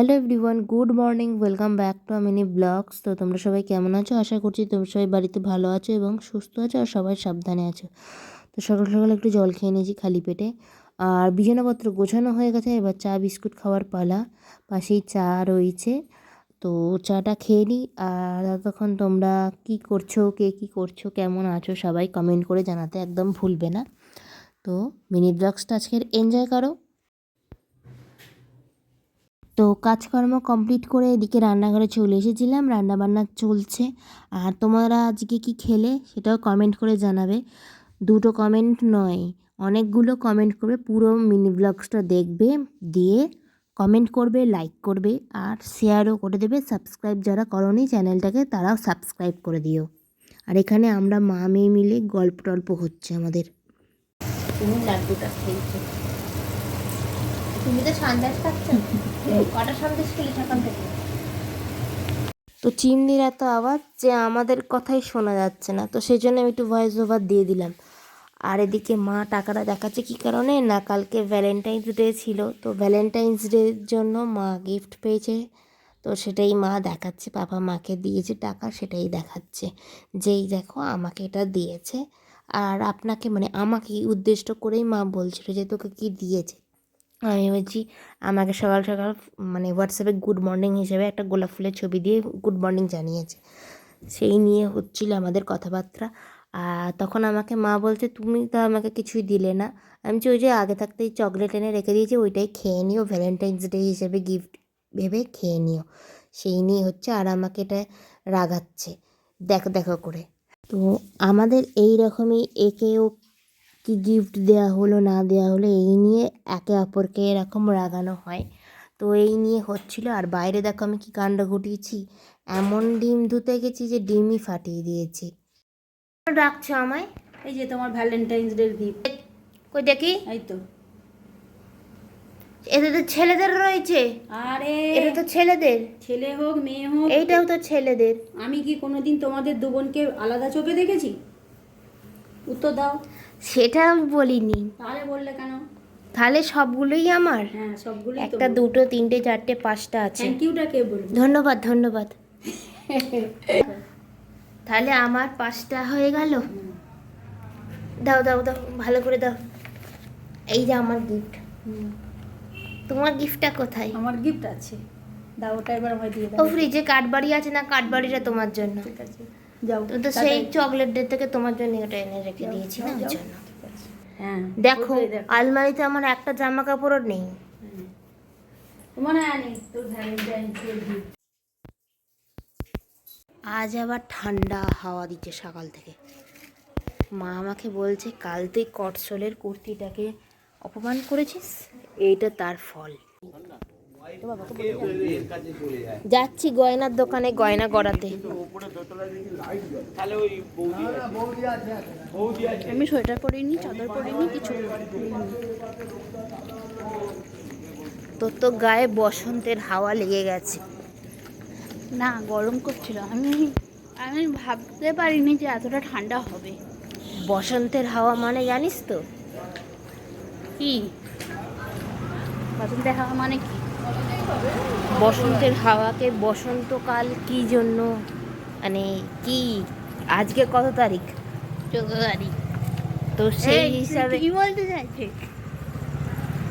Hello everyone, good morning, welcome back to mini blogs. তো তোমরা সবাই কেমন আছো? আশা করছি তোমরা সবাই বাড়িতে ভালো আছো এবং সুস্থ আছো আর সবাই সাবধানে আছো। তো সকাল সকাল একটু জল খেয়ে নিয়েছি খালি পেটে। আর বিছানাপত্র গোছানো হয়ে গেছে, এবার চা, বিস্কুট খাওয়ার পালা। পাশেই চা রয়েছে। তো চাটা খেয়ে নিই আর ততক্ষণ তোমরা কি করছ, কে কী করছ, কেমন আছো, সবাই কমেন্ট করে জানাতে একদম ভুলবে না। তো মিনি ব্লগসটা আজকের এনজয় করো। তো কাজকর্ম কমপ্লিট করে এদিকে রান্নাঘরে চলে এসেছিলাম, রান্নাবান্না চলছে। আর তোমরা আজকে কি খেলে সেটাও কমেন্ট করে জানাবে। দুটো কমেন্ট নয়, অনেকগুলো কমেন্ট করবে, পুরো মিনি ব্লগসটা দেখবে, দিয়ে কমেন্ট করবে লাইক করবে, আর শেয়ারও করে দেবে। সাবস্ক্রাইব যারা করনি চ্যানেলটাকে তারাও সাবস্ক্রাইব করে দিও। আর এখানে আমরা মা মেয়ে মিলে গল্প টল্প হচ্ছে আমাদের। তুমি লাড্ডুটা খেয়েছো তুমি তো সন্দেশ খাচ্ছ কটা সন্দেশ খেলি সকাল থেকে? তো চিমনির এত আওয়াজ যে আমাদের কথাই শোনা যাচ্ছে না। তো সেই জন্য আমি একটু ভয়েস ওভার দিয়ে দিলাম। আর এদিকে মা টাকাটা দেখাচ্ছে কী কারণে? না কালকে ভ্যালেন্টাইন্স ডে ছিল। তো ভ্যালেন্টাইন্স ডের জন্য মা গিফট পেয়েছে। তো সেটাই মা দেখাচ্ছে। বাবা মাকে দিয়েছে টাকা সেটাই দেখাচ্ছে। যেই দেখো আমাকে এটা দিয়েছে। আর আপনাকে মানে আমাকে উদ্দেশ্য করেই মা বলছিল যে তোকে কি দিয়েছে? আমি বলছি, আমাকে সকাল সকাল মানে হোয়াটসঅ্যাপে গুড মর্নিং হিসেবে একটা গোলাপ ফুলের ছবি দিয়ে গুড মর্নিং জানিয়েছে। সেই নিয়ে হচ্ছিল আমাদের কথাবার্তা। আর তখন আমাকে মা বলছে, তুমি তো আমাকে কিছুই দিলে না। আমি ওই যে আগে থাকতেই চকলেট এনে রেখে দিয়েছি, ওইটাই খেয়ে নিও ভ্যালেন্টাইন্স ডে হিসেবে গিফট ভেবে খেয়ে নিও। সেই নিয়ে হচ্ছে, আর আমাকে এটা রাগাচ্ছে। দেখো দেখো করে। তো আমাদের এই রকমই একেও কি গিফট দেওয়া হলো না দেওয়া হলো এই নিয়ে একে অপরকে এরকম রাগানো হয়। তো এই নিয়ে হচ্ছিল আর বাইরে দেখো আমি কি কাণ্ড ঘটিয়েছি। এমন ডিম ধুতে গেছি যে ডিমই ফাটিয়ে দিয়েছি। ডাকছো আমায়? এই যে তোমার ভ্যালেন্টাইন্স ডে গিফট কই দেখি? এই তো। এটা তো ছেলেদের রয়েছে। আরে। এটা তো ছেলেদের। ছেলে হোক মেয়ে হোক। এইটাও তো ছেলেদের। আমি কি কোনোদিন তোমাদের দু বোনকে আলাদা চোখে দেখেছি? উত্তর দাও। সেটা আমি বলিনি। তাহলে বললে কেন? তাহলে সবগুলোই আমার? হ্যাঁ সবগুলোই একটা দুটো তিনটে চারটে পাঁচটা আছে। থ্যাংক ইউটা কে বলবে? ধন্যবাদ ধন্যবাদ। তাহলে আমার পাঁচটা হয়ে গেল? দাও দাও দাও ভালো করে দাও। এই যে আমার গিফট তোমার গিফটটা কোথায়? আমার গিফট আছে। দাও ওটা এবার আমায় দিয়ে ও ফ্রিজে কাঠবাড়ি আছে না কাঠবাড়িটা তোমার জন্য? ঠিক আছে। যাও তো সেই চকলেট ডে থেকে তোমার জন্য ওটা এনে রেখে দিয়েছি না ওই জন্য। হ্যাঁ। দেখো আলমারিতে আমার একটা জামা কাপড়ও নেই আজ আবার ঠান্ডা হাওয়া দিচ্ছে সকাল থেকে। মা আমাকে বলছে কাল তুই কটসলের কুর্তিটাকে অপমান করেছিস? এইটা তার ফল। যাচ্ছি গয়নার দোকানে গয়না গড়াতে। আমি সোয়েটার পরিনি চাদর পরিনি কিছু তোর তো গায়ে বসন্তের হাওয়া লেগে গেছে। না গরম করছিল। আমি আমি ভাবতে পারিনি যে এতটা ঠান্ডা হবে। বসন্তের হাওয়া মানে জানিস তো? কি? বসন্তের হাওয়া মানে কি? বসন্তের হাওয়াকে বসন্তকাল কি জন্য? মানে কি? আজকে কত তারিখ? চোদ্দ তারিখ। তো সেই হিসাবে কি বলতে চাইছিস?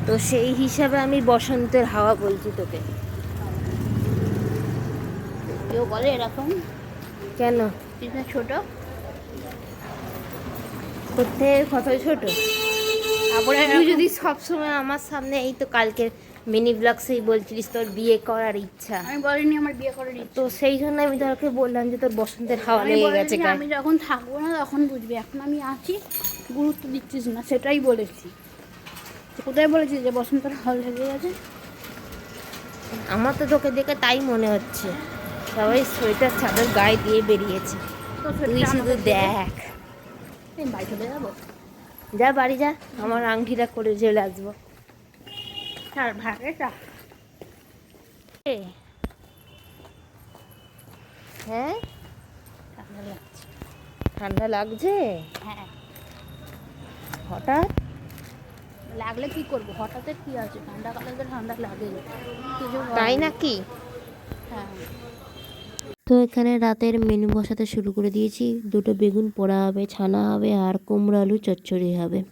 তো সেই হিসাবে আমি বসন্তের হাওয়া বলছি তোকে। কেউ বলে এরকম? কেন? ছোট। করতে কত ছোট? তুই যদি সবসময় আমার সামনে এই তো কালকে মিনি ব্লগসেই বলছিলিস তোর বিয়ে করার ইচ্ছা। আমি বলিনি আমার বিয়ে করে নিচ্ছি তো সেই জন্য আমি তোকে বললাম যে তোর বসন্তের হাওয়া লেগে গেছে আমি যখন থাকব না তখন বুঝবি এখন আমি আছি গুরুত্ব দিচ্ছিস না সেটাই বলেছি। তো কোথায় বলেছি যে বসন্তের হল লেগে গেছে? আমার তো তোকে দেখে তাই মনে হচ্ছে। সবাই সোয়েটার চাদর গায়ে দিয়ে বেরিয়েছে। তুই শুধু। দেখ। বাড়ি চলে যাব? যা বাড়ি যা আমার আংটিটা করে চলে আসব। ছাড় ভাগেটা এ, হ্যাঁ? ঠান্ডা লাগছে। ঠান্ডা লাগছে? হ্যাঁ। হঠাৎ? লাগলে কি করব? হঠাৎ কি আছে? ঠান্ডা কালে তো ঠান্ডা লাগে তাই নাকি? হ্যাঁ। তো এখানে রাতের মেনু বসাতে শুরু করে দিয়েছি। দুটো বেগুন পোড়া হবে, ছানা হবে, আর কুমড়ো আলু, চচ্চড়ি হবে।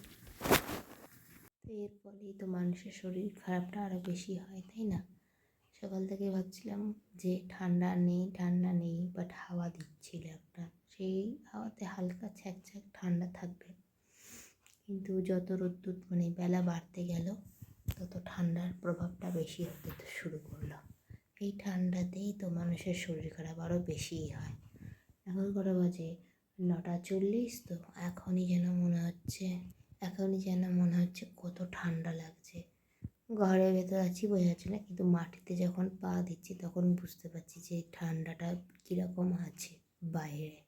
তো এর ফলেই তো মানুষের শরীর খারাপটা আরও বেশি হয়, তাই না? সকাল থেকে ভাবছিলাম যে ঠান্ডা নেই ঠান্ডা নেই বাট হাওয়া দিচ্ছিল একটা। সেই হাওয়াতে হালকা ছ্যাক ছ্যাক ঠান্ডা থাকবে। কিন্তু যত রোদ্দুর মানে বেলা বাড়তে গেল, তত ঠান্ডার প্রভাবটা বেশি হতে শুরু করল। এই ঠান্ডাতেই তো মানুষের শরীর খারাপ আরও বেশিই হয়। এখন কটা বাজে? নটা চল্লিশ তো। এখনই যেন মনে হচ্ছে, এখনই যেন মনে হচ্ছে কত ঠান্ডা লাগছে। ঘরের ভেতর আছি বোঝা যাচ্ছে না, কিন্তু মাটিতে যখন পা দিচ্ছি তখন বুঝতে পারছি যে ঠান্ডাটা কীরকম আছে বাইরে।